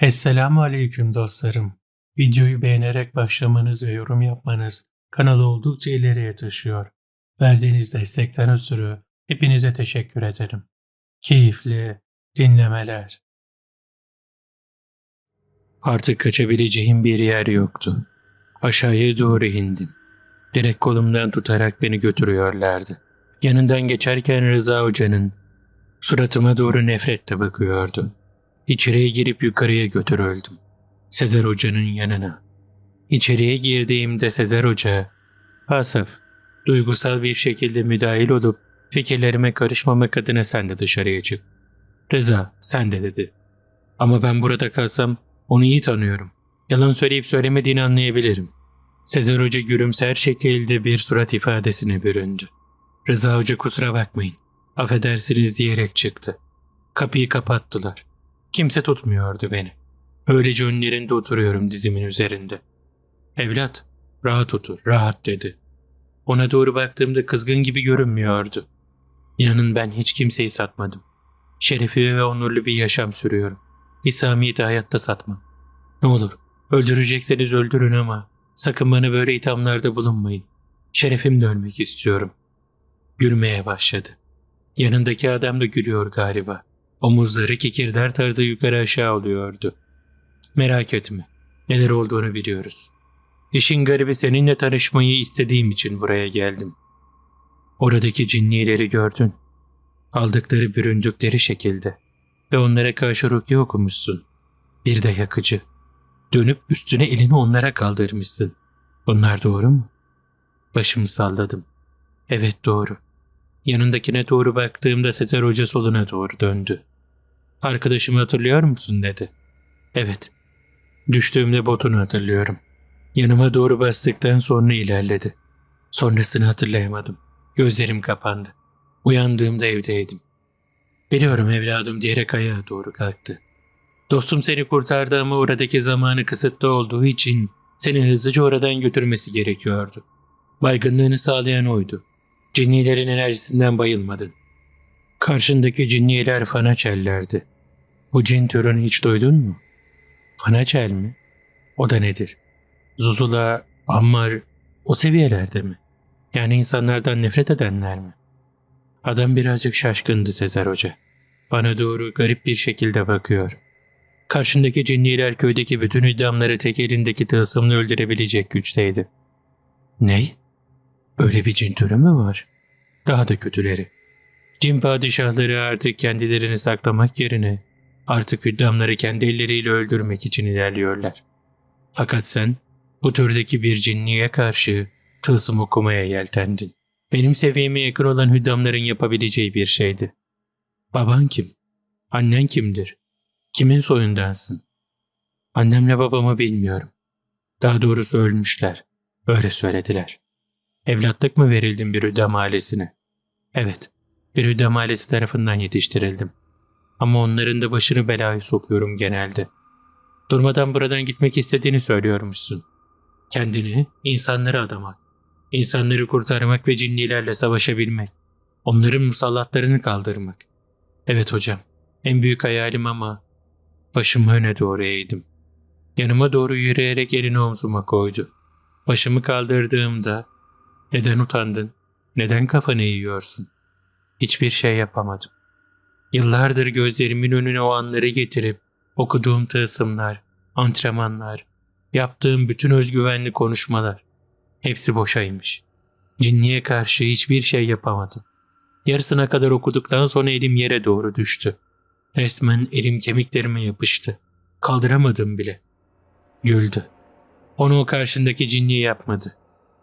Esselamu Aleyküm dostlarım. Videoyu beğenerek başlamanız ve yorum yapmanız kanalı oldukça ileriye taşıyor. Verdiğiniz destekten ötürü hepinize teşekkür ederim. Keyifli dinlemeler. Artık kaçabileceğim bir yer yoktu. Aşağıya doğru indim. Direkt kolumdan tutarak beni götürüyorlardı. Yanından geçerken Rıza Hoca'nın suratıma doğru nefretle bakıyordu. İçeriye girip yukarıya götürüldüm. Sezer Hoca'nın yanına. İçeriye girdiğimde Sezer Hoca, Asaf, duygusal bir şekilde müdahil olup fikirlerime karışmamak adına sen de dışarıya çık. Rıza, sen de dedi. Ama ben burada kalsam onu iyi tanıyorum. Yalan söyleyip söylemediğini anlayabilirim. Sezer Hoca gülümser şekilde bir surat ifadesine büründü. Rıza Hoca kusura bakmayın, affedersiniz diyerek çıktı. Kapıyı kapattılar. Kimse tutmuyordu beni. Öylece önlerinde oturuyorum dizimin üzerinde. Evlat, rahat otur, rahat dedi. Ona doğru baktığımda kızgın gibi görünmüyordu. İnanın ben hiç kimseyi satmadım. Şerefi ve onurlu bir yaşam sürüyorum. İslamiyet'i hayatta satmam. Ne olur, öldürecekseniz öldürün ama sakın bana böyle ithamlarda bulunmayın. Şerefimle ölmek istiyorum. Gülmeye başladı. Yanındaki adam da gülüyor galiba. Omuzları kikirder tarzı yukarı aşağı oluyordu. Merak etme. Neler olduğunu biliyoruz. İşin garibi seninle tanışmayı istediğim için buraya geldim. Oradaki cinnileri gördün. Aldıkları büründükleri şekilde. Ve onlara karşı rukiye okumuşsun. Bir de yakıcı. Dönüp üstüne elini onlara kaldırmışsın. Bunlar doğru mu? Başımı salladım. Evet doğru. Yanındakine doğru baktığımda Sezer Hoca soluna doğru döndü. Arkadaşımı hatırlıyor musun dedi. Evet. Düştüğümde botunu hatırlıyorum. Yanıma doğru bastıktan sonra ilerledi. Sonrasını hatırlayamadım. Gözlerim kapandı. Uyandığımda evdeydim. Biliyorum evladım diyerek ayağa doğru kalktı. Dostum seni kurtardı ama oradaki zamanı kısıtlı olduğu için seni hızlıca oradan götürmesi gerekiyordu. Baygınlığını sağlayan oydu. Cinnilerin enerjisinden bayılmadın. Karşındaki cinniler fanaçellerdi. Bu cin türünü hiç duydun mu? Fanaçel mi? O da nedir? Zuzula, Ammar o seviyelerde mi? Yani insanlardan nefret edenler mi? Adam birazcık şaşkındı Sezer Hoca. Bana doğru garip bir şekilde bakıyor. Karşındaki cinniler köydeki bütün idamları tek elindeki tılsımla öldürebilecek güçteydi. Ney? Öyle bir cin türü mü var? Daha da kötüleri. Cin padişahları artık kendilerini saklamak yerine artık hüddamları kendi elleriyle öldürmek için ilerliyorlar. Fakat sen bu türdeki bir cinliğe karşı tılsım okumaya yeltendin. Benim seviyeme yakın olan hüddamların yapabileceği bir şeydi. Baban kim? Annen kimdir? Kimin soyundansın? Annemle babamı bilmiyorum. Daha doğrusu ölmüşler. Öyle söylediler. Evlatlık mı verildin bir hüddam ailesine? Evet, bir hüddam ailesi tarafından yetiştirildim. Ama onların da başını belaya sokuyorum genelde. Durmadan buradan gitmek istediğini söylüyormuşsun. Kendini insanlara adamak, insanları kurtarmak ve cinnilerle savaşabilmek, onların musallatlarını kaldırmak. Evet hocam, en büyük hayalim ama başımı öne doğru eğdim. Yanıma doğru yürüyerek elini omzuma koydu. Başımı kaldırdığımda neden utandın, neden kafanı eğiyorsun? Hiçbir şey yapamadım. Yıllardır gözlerimin önüne o anları getirip okuduğum tılsımlar, antrenmanlar, yaptığım bütün özgüvenli konuşmalar hepsi boşaymış. Cinliğe karşı hiçbir şey yapamadım. Yarısına kadar okuduktan sonra elim yere doğru düştü. Resmen elim kemiklerime yapıştı. Kaldıramadım bile. Güldü. Onu o karşındaki cinliği yapmadı.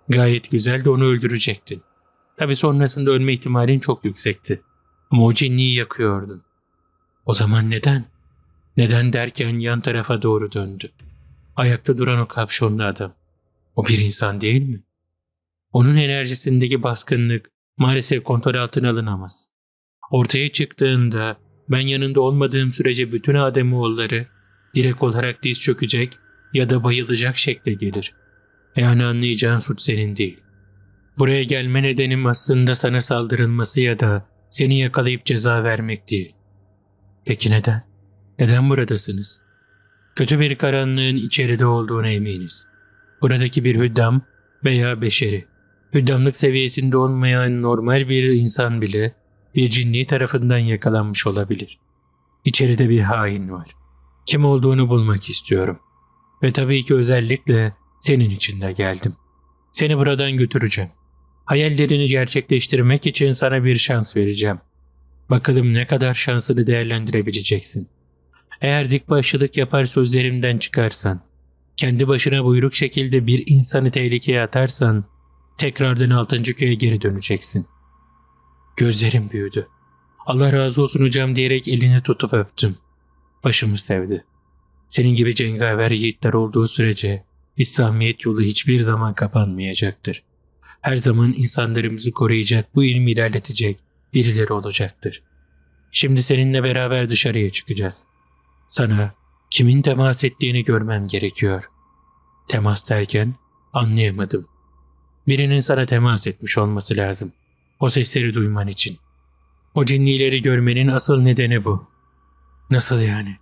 Gayet güzel de onu öldürecektin. Tabi sonrasında ölme ihtimalin çok yüksekti. Ama o cinliği yakıyordun. O zaman neden? Neden derken yan tarafa doğru döndü. Ayakta duran o kapşonlu adam. O bir insan değil mi? Onun enerjisindeki baskınlık maalesef kontrol altına alınamaz. Ortaya çıktığında ben yanında olmadığım sürece bütün Ademoğulları direkt olarak diz çökecek ya da bayılacak şekle gelir. Yani anlayacağın suç senin değil. Buraya gelme nedenim aslında sana saldırılması ya da seni yakalayıp ceza vermek değil. Peki neden? Neden buradasınız? Kötü bir karanlığın içeride olduğuna eminiz. Buradaki bir hüddam veya beşeri, hüddamlık seviyesinde olmayan normal bir insan bile bir cinni tarafından yakalanmış olabilir. İçeride bir hain var. Kim olduğunu bulmak istiyorum. Ve tabii ki özellikle senin için de geldim. Seni buradan götüreceğim. Hayallerini gerçekleştirmek için sana bir şans vereceğim. Bakalım ne kadar şansını değerlendirebileceksin. Eğer dik başlılık yapar sözlerimden çıkarsan, kendi başına buyruk şekilde bir insanı tehlikeye atarsan, tekrardan altıncı köye geri döneceksin. Gözlerim büyüdü. Allah razı olsun hocam diyerek elini tutup öptüm. Başımı sevdi. Senin gibi cengaver yiğitler olduğu sürece İslamiyet yolu hiçbir zaman kapanmayacaktır. Her zaman insanlarımızı koruyacak, bu ilmi ilerletecek birileri olacaktır. Şimdi seninle beraber dışarıya çıkacağız. Sana kimin temas ettiğini görmem gerekiyor. Temas derken anlayamadım. Birinin sana temas etmiş olması lazım. O sesleri duyman için. O cinnileri görmenin asıl nedeni bu. Nasıl yani?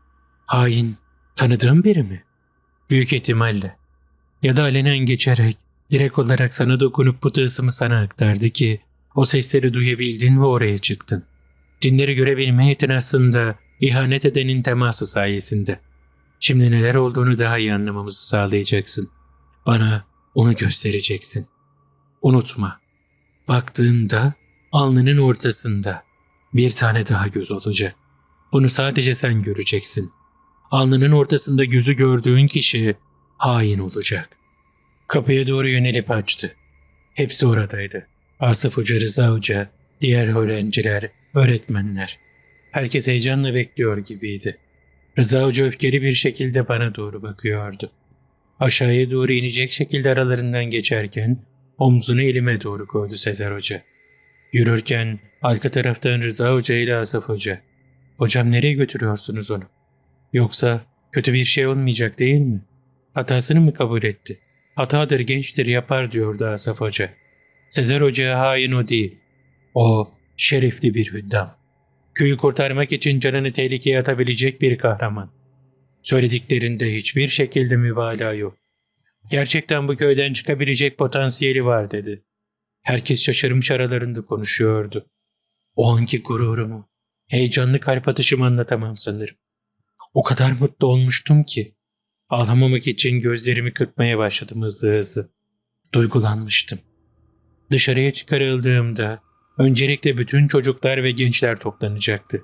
Hain, tanıdığım biri mi? Büyük ihtimalle. Ya da alenen geçerek, direkt olarak sana dokunup bu tılsımı sana aktardı ki, o sesleri duyabildin ve oraya çıktın. Cinleri görebilme aslında ihanet edenin teması sayesinde. Şimdi neler olduğunu daha iyi anlamamızı sağlayacaksın. Bana onu göstereceksin. Unutma. Baktığında alnının ortasında bir tane daha göz olacak. Bunu sadece sen göreceksin. Alnının ortasında gözü gördüğün kişi hain olacak. Kapıya doğru yönelip açtı. Hepsi oradaydı. Asaf Hoca, Rıza Hoca, diğer öğrenciler, öğretmenler. Herkes heyecanla bekliyor gibiydi. Rıza Hoca öfkeli bir şekilde bana doğru bakıyordu. Aşağıya doğru inecek şekilde aralarından geçerken omzunu elime doğru koydu Sezer Hoca. Yürürken arka taraftan Rıza Hoca ile Asaf Hoca. Hocam nereye götürüyorsunuz onu? Yoksa kötü bir şey olmayacak değil mi? Hatasını mı kabul etti? Hatadır gençtir yapar diyordu Asaf Hoca. Sezer Hoca hain o değil. O şerefli bir hüddam. Köyü kurtarmak için canını tehlikeye atabilecek bir kahraman. Söylediklerinde hiçbir şekilde mübalağa yok. Gerçekten bu köyden çıkabilecek potansiyeli var dedi. Herkes şaşırmış aralarında konuşuyordu. O anki gururumu, heyecanlı kalp atışımı anlatamam sanırım. O kadar mutlu olmuştum ki. Ağlamamak için gözlerimi kırpmaya başladım hızlı hızlı. Duygulanmıştım. Dışarıya çıkarıldığımda öncelikle bütün çocuklar ve gençler toplanacaktı.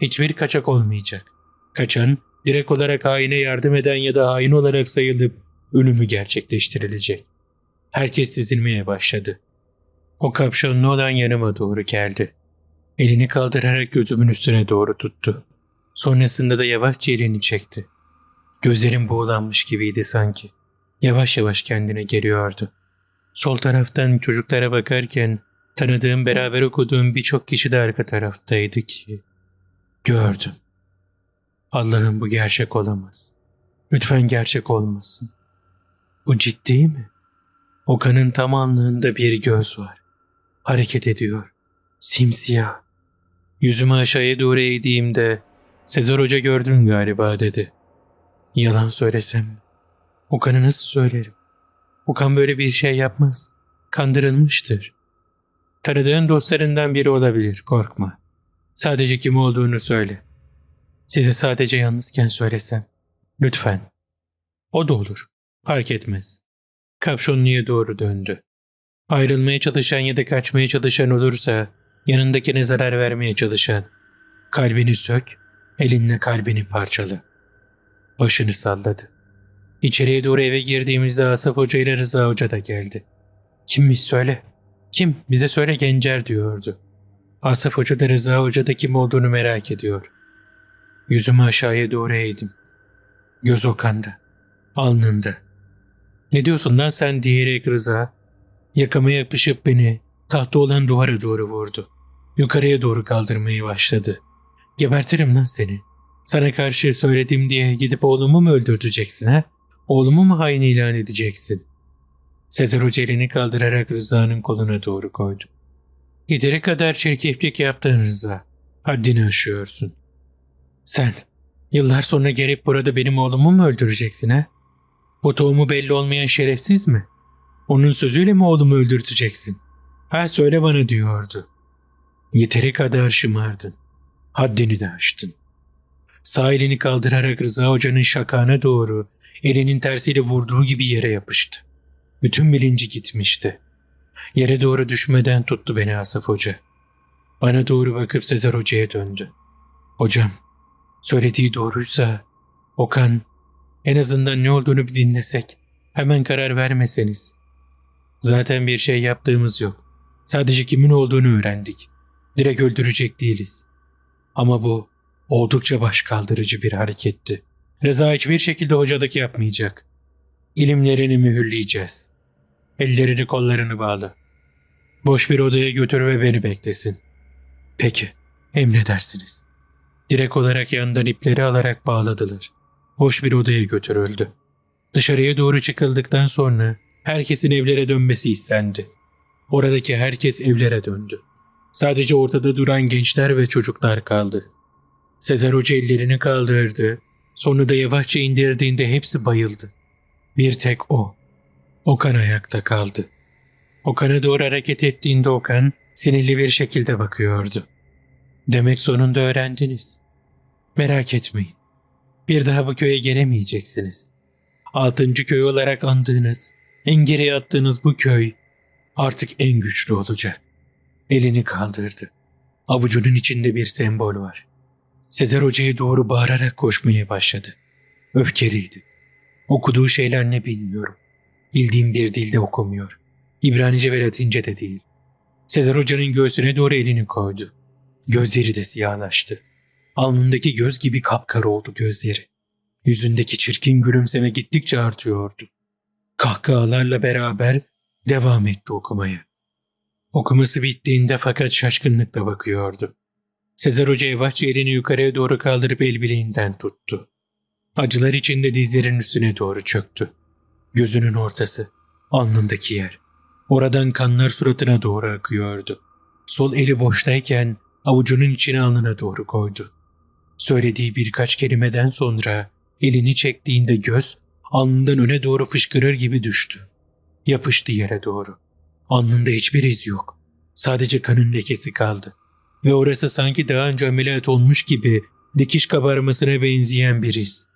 Hiçbir kaçak olmayacak. Kaçan direkt olarak haine yardım eden ya da hain olarak sayılıp ölümü gerçekleştirilecek. Herkes dizilmeye başladı. O kapşonlu olan yanıma doğru geldi. Elini kaldırarak gözümün üstüne doğru tuttu. Sonrasında da yavaşça elini çekti. Gözlerim boğulanmış gibiydi sanki. Yavaş yavaş kendine geliyordu. Sol taraftan çocuklara bakarken tanıdığım beraber okuduğum birçok kişi de arka taraftaydı ki. Gördüm. Allah'ım bu gerçek olamaz. Lütfen gerçek olmasın. Bu ciddi mi? O kanın tam alnında bir göz var. Hareket ediyor. Simsiyah. Yüzümü aşağıya doğru eğdiğimde Sezar Hoca gördün galiba dedi. Yalan söylesem mi? O kanı nasıl söylerim? O kan böyle bir şey yapmaz. Kandırılmıştır. Tanıdığın dostlarından biri olabilir, korkma. Sadece kim olduğunu söyle. Size sadece yalnızken söylesem. Lütfen. O da olur. Fark etmez. Kapşonluya doğru döndü. Ayrılmaya çalışan ya da kaçmaya çalışan olursa yanındakine zarar vermeye çalışan. Kalbini sök, elinle kalbini parçala. Başını salladı. İçeriye doğru eve girdiğimizde Asaf Hoca ile Rıza Hoca da geldi. Kimmiş söyle. Kim? Bize söyle Gencer diyordu. Asaf Hoca da Rıza Hoca da kim olduğunu merak ediyor. Yüzümü aşağıya doğru eğdim. Göz Okan'da. Alnında. Ne diyorsun lan sen diyerek Rıza yakama yapışıp beni tahta olan duvara doğru vurdu. Yukarıya doğru kaldırmaya başladı. Gebertirim lan seni. Sana karşı söyledim diye gidip oğlumu mu öldürteceksin ha? Oğlumu mu hain ilan edeceksin? Sezer Hoca elini kaldırarak Rıza'nın koluna doğru koydu. Yeteri kadar çirkeflik yaptın Rıza. Haddini aşıyorsun. Sen, Yıllar sonra gelip burada benim oğlumu mu öldüreceksin ha? Bu tohumu belli olmayan şerefsiz mi? Onun sözüyle mi oğlumu öldürteceksin? Ha söyle bana diyordu. Yeteri kadar şımardın. Haddini de aştın. Sağ elini kaldırarak Rıza Hoca'nın şakağına doğru elinin tersiyle vurduğu gibi yere yapıştı. Bütün bilinci gitmişti. Yere doğru düşmeden tuttu beni Asaf Hoca. Bana doğru bakıp Sezer Hoca'ya döndü. Hocam, söylediği doğruysa Okan en azından ne olduğunu bir dinlesek, hemen karar vermeseniz. Zaten bir şey yaptığımız yok. Sadece kimin olduğunu öğrendik. Direkt öldürecek değiliz. Ama bu oldukça baş kaldırıcı bir hareketti. Reza hiçbir şekilde hocadaki yapmayacak. İlimlerini mühürleyeceğiz. Ellerini kollarını bağla. Boş bir odaya götür ve beni beklesin. Peki, emredersiniz. Direkt olarak yandan ipleri alarak bağladılar. Boş bir odaya götürüldü. Dışarıya doğru çıkıldıktan sonra herkesin evlere dönmesi istendi. Oradaki herkes evlere döndü. Sadece ortada duran gençler ve çocuklar kaldı. Sezer Hoca ellerini kaldırdı. Sonra da yavaşça indirdiğinde hepsi bayıldı. Bir tek o. Okan ayakta kaldı. Okan'a doğru hareket ettiğinde Okan sinirli bir şekilde bakıyordu. Demek sonunda öğrendiniz. Merak etmeyin. Bir daha bu köye gelemeyeceksiniz. Altıncı köy olarak andığınız, en geriye attığınız bu köy artık en güçlü olacak. Elini kaldırdı. Avucunun içinde bir sembol var. Sezer Hoca'ya doğru bağırarak koşmaya başladı. Öfkeliydi. Okuduğu şeyler ne bilmiyorum. Bildiğim bir dilde okumuyor. İbranice ve Latince de değil. Sezer Hoca'nın göğsüne doğru elini koydu. Gözleri de siyahlaştı. Alnındaki göz gibi kapkara oldu gözleri. Yüzündeki çirkin gülümseme gittikçe artıyordu. Kahkahalarla beraber devam etti okumaya. Okuması bittiğinde fakat şaşkınlıkla bakıyordu. Sezer Hoca yavaşça elini yukarıya doğru kaldırıp el bileğinden tuttu. Acılar içinde dizlerin üstüne doğru çöktü. Gözünün ortası, alnındaki yer. Oradan kanlar suratına doğru akıyordu. Sol eli boştayken avucunun içine alnına doğru koydu. Söylediği birkaç kelimeden sonra elini çektiğinde göz alnından öne doğru fışkırır gibi düştü. Yapıştı yere doğru. Alnında hiçbir iz yok. Sadece kanın lekesi kaldı. Ve orası sanki daha önce ameliyat olmuş gibi dikiş kabarmasına benzeyen bir iz.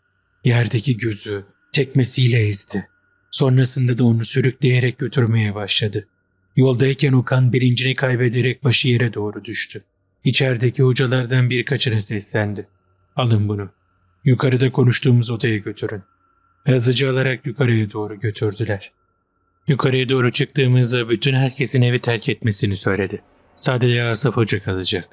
Yerdeki gözü tekmesiyle ezdi. Sonrasında da onu sürükleyerek götürmeye başladı. Yoldayken o kan bilincini kaybederek başı yere doğru düştü. İçerideki hocalardan birkaçına seslendi. Alın bunu. Yukarıda konuştuğumuz odaya götürün. Hızlıca alarak yukarıya doğru götürdüler. Yukarıya doğru çıktığımızda bütün herkesin evi terk etmesini söyledi. Sadece Asaf Hoca kalacak.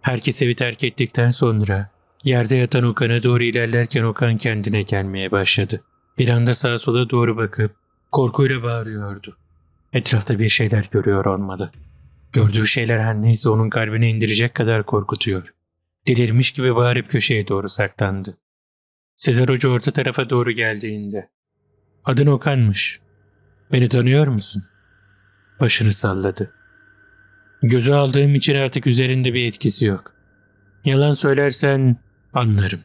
Herkes evi terk ettikten sonra yerde yatan Okan'a doğru ilerlerken Okan kendine gelmeye başladı. Bir anda sağa sola doğru bakıp korkuyla bağırıyordu. Etrafta bir şeyler görüyor olmadı. Gördüğü şeyler her neyse onun kalbine indirecek kadar korkutuyor. Delirmiş gibi bağırıp köşeye doğru saklandı. Sezer Hoca orta tarafa doğru geldiğinde. Adın Okan'mış. Beni tanıyor musun? Başını salladı. Gözü aldığım için artık üzerinde bir etkisi yok. Yalan söylersen anlarım.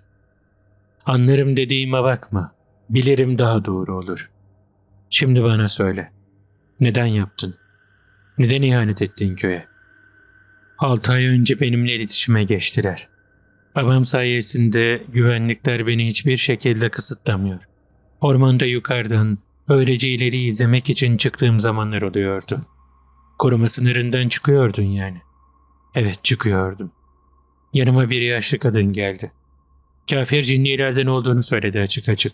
Anlarım dediğime bakma. Bilirim daha doğru olur. Şimdi bana söyle. Neden yaptın? Neden ihanet ettin köye? Altı ay önce benimle iletişime geçtiler. Babam sayesinde güvenlikler beni hiçbir şekilde kısıtlamıyor. Ormanda yukarıdan öylece ileri izlemek için çıktığım zamanlar oluyordu. Koruma sınırından çıkıyordun yani. Evet çıkıyordum. Yanıma bir yaşlı kadın geldi. Kafir cinnilerden olduğunu söyledi açık açık.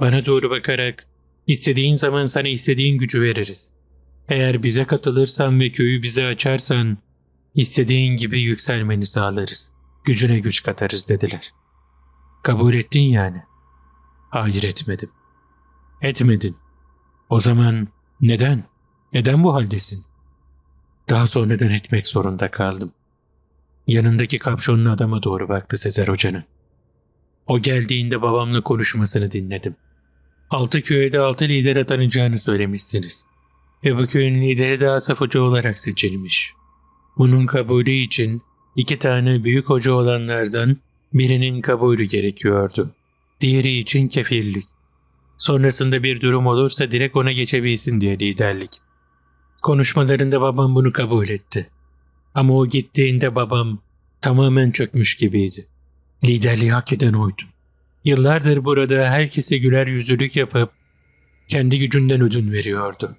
Bana doğru bakarak istediğin zaman sana istediğin gücü veririz. Eğer bize katılırsan ve köyü bize açarsan istediğin gibi yükselmeni sağlarız. Gücüne güç katarız dediler. Kabul ettin yani. Hayır etmedim. Etmedin. O zaman neden? Neden bu haldesin? Daha sonradan etmek zorunda kaldım. Yanındaki kapşonlu adama doğru baktı Sezer Hoca'nın. O geldiğinde babamla konuşmasını dinledim. Altı köyde altı lider atanacağını söylemişsiniz. Ve bu köyün lideri de Asaf Hoca olarak seçilmiş. Bunun kabulü için iki tane büyük hoca olanlardan Birinin kabulü gerekiyordu. Diğeri için kefillik. Sonrasında bir durum olursa direkt ona geçebilsin diye liderlik. Konuşmalarında babam bunu kabul etti. Ama o gittiğinde babam tamamen çökmüş gibiydi. Liderliği hak eden oydu. Yıllardır burada herkese güler yüzlülük yapıp kendi gücünden ödün veriyordu.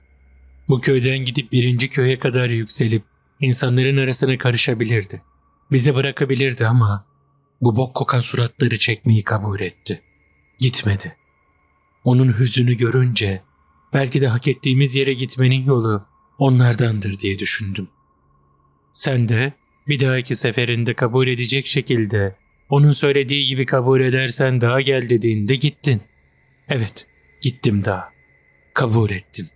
Bu köyden gidip birinci köye kadar yükselip insanların arasına karışabilirdi. Bize bırakabilirdi ama bu bok kokan suratları çekmeyi kabul etti. Gitmedi. Onun hüzünü görünce belki de hak ettiğimiz yere gitmenin yolu onlardandır diye düşündüm. Sen de bir dahaki seferinde kabul edecek şekilde onun söylediği gibi kabul edersen daha gel dediğinde gittin. Evet, gittim daha. Kabul ettim.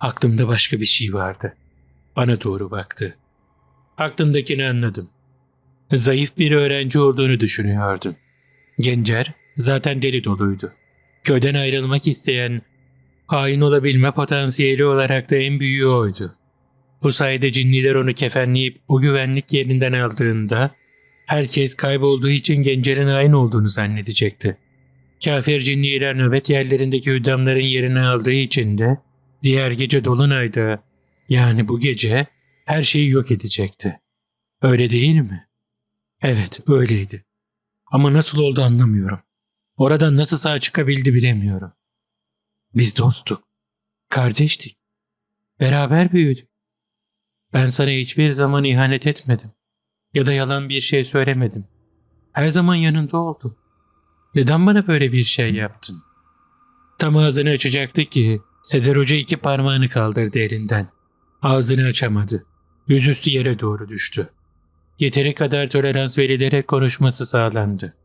Aklımda başka bir şey vardı. Bana doğru baktı. Aklımdakini anladım. Zayıf bir öğrenci olduğunu düşünüyordu. Gencer zaten deli doluydu. Köyden ayrılmak isteyen, hain olabilme potansiyeli olarak da en büyüğü oydu. Bu sayede cinliler onu kefenleyip o güvenlik yerinden aldığında herkes kaybolduğu için Gencer'in hain olduğunu zannedecekti. Kafir cinniler nöbet yerlerindeki hüddamların yerini aldığı için de diğer gece Dolunay'da yani bu gece her şeyi yok edecekti. Öyle değil mi? Evet öyleydi. Ama nasıl oldu anlamıyorum. Oradan nasıl sağ çıkabildi bilemiyorum. Biz dostuk. Kardeştik. Beraber büyüdük. Ben sana hiçbir zaman ihanet etmedim. Ya da yalan bir şey söylemedim. Her zaman yanında oldum. Neden bana böyle bir şey yaptın? Tam ağzını açacaktı ki Sezer Hoca iki parmağını kaldırdı elinden. Ağzını açamadı. Yüzüstü yere doğru düştü. Yeteri kadar tolerans verilerek konuşması sağlandı.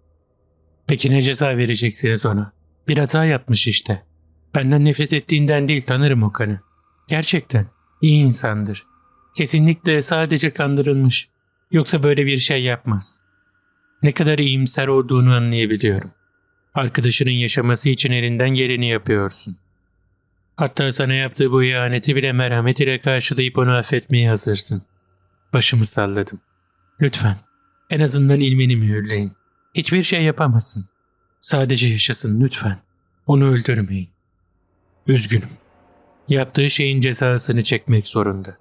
Peki ne ceza vereceksiniz ona? Bir hata yapmış işte. Benden nefret ettiğinden değil tanırım o kanı. Gerçekten iyi insandır. Kesinlikle sadece kandırılmış. Yoksa böyle bir şey yapmaz. Ne kadar iyimser olduğunu anlayabiliyorum. Arkadaşının yaşaması için elinden geleni yapıyorsun. Hatta sana yaptığı bu ihaneti bile merhamet ile karşılayıp onu affetmeye hazırsın. Başımı salladım. Lütfen en azından ilmini mühürleyin. Hiçbir şey yapamazsın. Sadece yaşasın lütfen. Onu öldürmeyin. Üzgünüm. Yaptığı şeyin cezasını çekmek zorunda.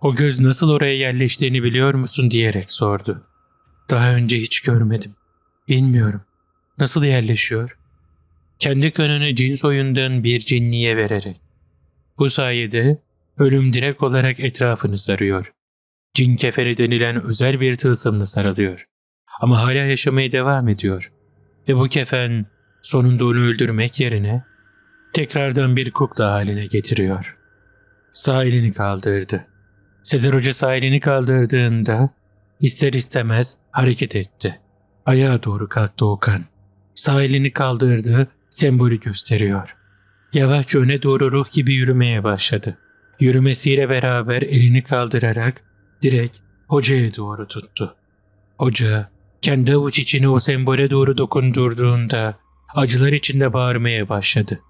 O göz nasıl oraya yerleştiğini biliyor musun diyerek sordu. Daha önce hiç görmedim. Bilmiyorum. Nasıl yerleşiyor? Kendi kanını cin soyundan bir cinniye vererek. Bu sayede ölüm direkt olarak etrafını sarıyor. Cin keferi denilen özel bir tılsımla sarılıyor. Ama hala yaşamaya devam ediyor. Ve bu kefen sonunda onu öldürmek yerine tekrardan bir kukla haline getiriyor. Sağ elini kaldırdı. Sezer Hoca sağ elini kaldırdığında ister istemez hareket etti. Ayağa doğru kalktı Okan. Sağ elini kaldırdı, sembolü gösteriyor. Yavaşça öne doğru ruh gibi yürümeye başladı. Yürümesiyle beraber elini kaldırarak direkt hocaya doğru tuttu. Hoca kendi avuç içini o sembole doğru dokundurduğunda acılar içinde bağırmaya başladı.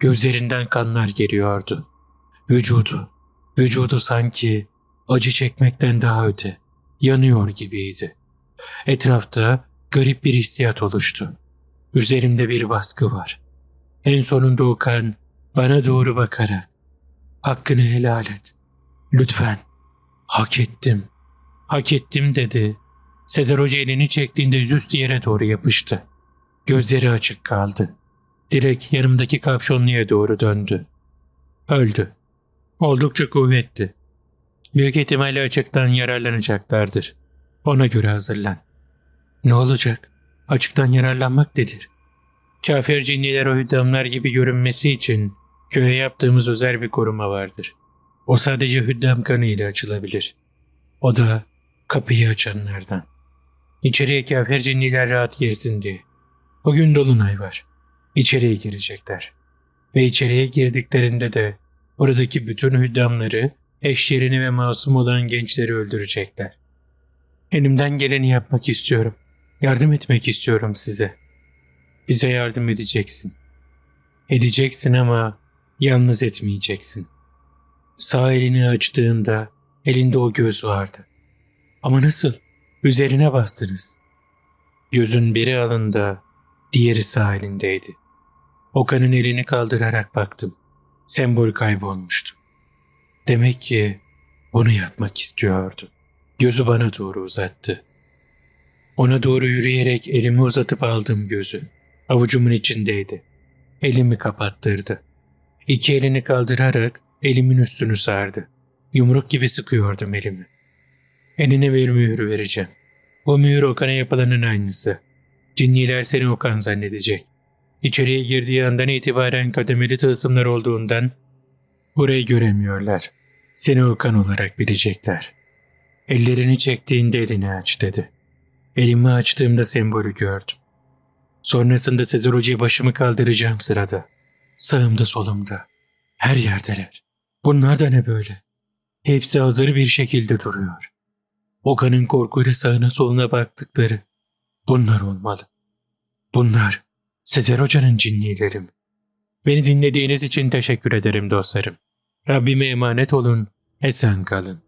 Gözlerinden kanlar geliyordu. Vücudu, vücudu sanki acı çekmekten daha öte, yanıyor gibiydi. Etrafta garip bir hissiyat oluştu. Üzerimde bir baskı var. En sonunda Okan bana doğru bakarak hakkını helal et. Lütfen. Hak ettim. Hak ettim dedi. Sezer Hoca elini çektiğinde yüzüstü yere doğru yapıştı. Gözleri açık kaldı. Direkt yanımdaki kapşonluya doğru döndü. Öldü. Oldukça kuvvetli. Büyük ihtimalle açıktan yararlanacaklardır. Ona göre hazırlan. Ne olacak? Açıktan yararlanmak nedir? Kafir cinniler o hüddamlar gibi görünmesi için köye yaptığımız özel bir koruma vardır. O sadece hüddam kanı ile açılabilir. O da kapıyı açanlardan. İçeriye kafir cinniler rahat girsin diye. O gün dolunay var. İçeriye girecekler. Ve içeriye girdiklerinde de oradaki bütün hüddamları, eşlerini ve masum olan gençleri öldürecekler. Elimden geleni yapmak istiyorum. Yardım etmek istiyorum size. Bize yardım edeceksin. Edeceksin ama yalnız etmeyeceksin. Sağ elini açtığında elinde o göz vardı. Ama nasıl? Üzerine bastınız. Gözün biri alında, diğeri sağ elindeydi. Okan'ın elini kaldırarak baktım. Sembol kaybolmuştu. Demek ki bunu yapmak istiyordu. Gözü bana doğru uzattı. Ona doğru yürüyerek elimi uzatıp aldım gözü. Avucumun içindeydi. Elimi kapattırdı. İki elini kaldırarak elimin üstünü sardı. Yumruk gibi sıkıyordum elimi. Eline bir mühür vereceğim. O mühür Okan'a yapılanın aynısı. Cinniler seni Okan zannedecek. İçeriye girdiği andan itibaren kademeli tılsımlar olduğundan burayı göremiyorlar. Seni Okan olarak bilecekler. Ellerini çektiğinde elini aç dedi. Elimi açtığımda sembolü gördüm. Sonrasında Sezer Hoca'ya başımı kaldıracağım sırada. Sağımda solumda. Her yerdeler. Bunlar da ne böyle? Hepsi hazır bir şekilde duruyor. Okan'ın korkuyla sağına soluna baktıkları. Bunlar olmalı. Bunlar Sezer Hoca'nın cinnilerim. Beni dinlediğiniz için teşekkür ederim dostlarım. Rabbime emanet olun, esen kalın.